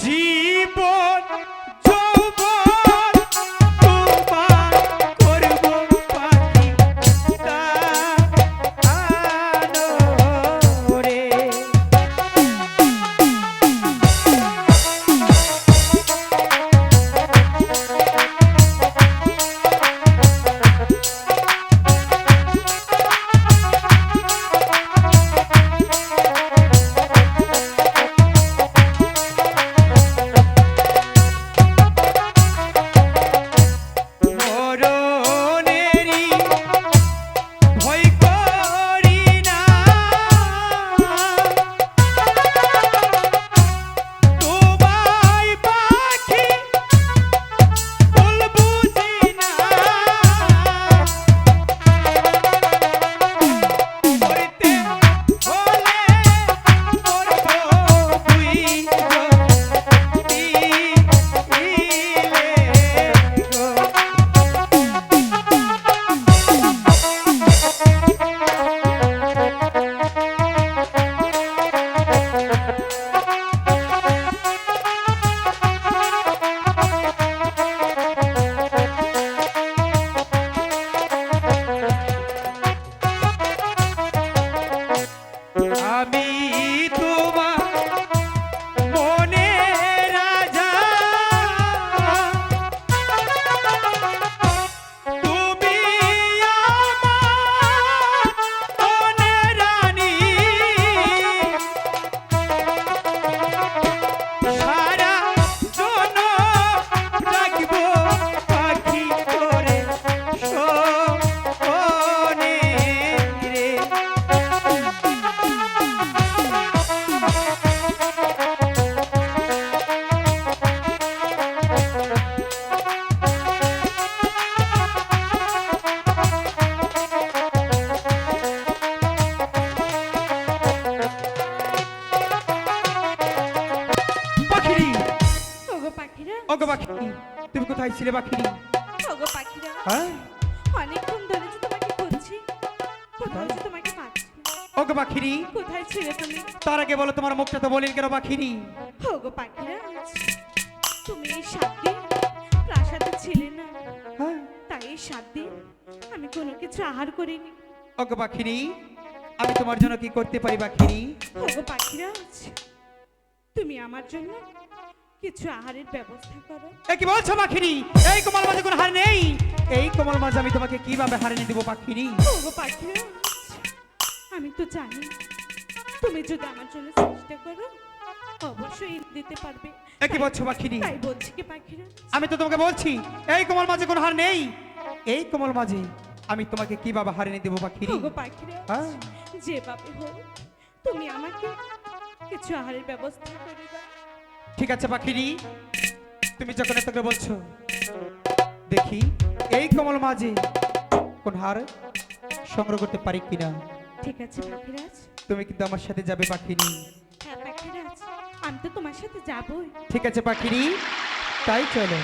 জীবন তোমার ওগো পাখিরি তুমি কোথায় ছিলে পাখিরি ওগো পাখিরা হ্যাঁ? অনেকক্ষণ ধরে যে তোমাকে খুঁজছি কোথায় যে তোমাকে পাচ্ছি ওগো পাখিরি কোথায় ছিলে তুমি? তার আগে বলো তোমার মুখটা তো বলিন কেন পাখিরি? ওগো পাখিরা তুমি এই সাত দিন প্রাসাদে ছিলে না। হ্যাঁ? তাই এই সাত দিন আমি কোনো কিছু আহার করিনি। ওগো পাখিরি আমি তোমার জন্য কি করতে পারি পাখিরি? ওগো পাখিরা তুমি আমার জন্য কিছু আহারের ব্যবস্থা করো। এ কি বলছো পাখিরি? এই কোমল মাঝে কোনো হার নেই? এই কোমল মাঝে আমি তোমাকে কীভাবে হারিয়ে দেবো পাখিরি? ওগো পাখিরা আমি তো জানি। তুমি যদি আমার জন্য চেষ্টা করো অবশ্যই দিতে পারবে। এ কি বলছো পাখিরি? তাই বলছি কি পাখিরা? আমি তো তোমাকে বলছি এই কোমল মাঝে কোনো হার নেই? এই কোমল মাঝে আমি তোমাকে কীভাবে হারিয়ে দেবো পাখিরি? ওগো পাখিরা হ্যাঁ? যেভাবে হোক তুমি আমাকে কিছু আহারের ব্যবস্থা করে দাও। ঠিক আছে পাখিরি? তুমি যখন এত করে বলছো দেখি এই কমল মাঝে কোন হার সংগ্রহ করতে পারি কিনা? ঠিক আছে পাখিরাজ। তুমি কিন্তু আমার সাথে যাবে পাখিরি। হ্যাঁ পাখিরাজ আমি তো তোমার সাথে যাবই। ঠিক আছে পাখিরি? তাই চলো।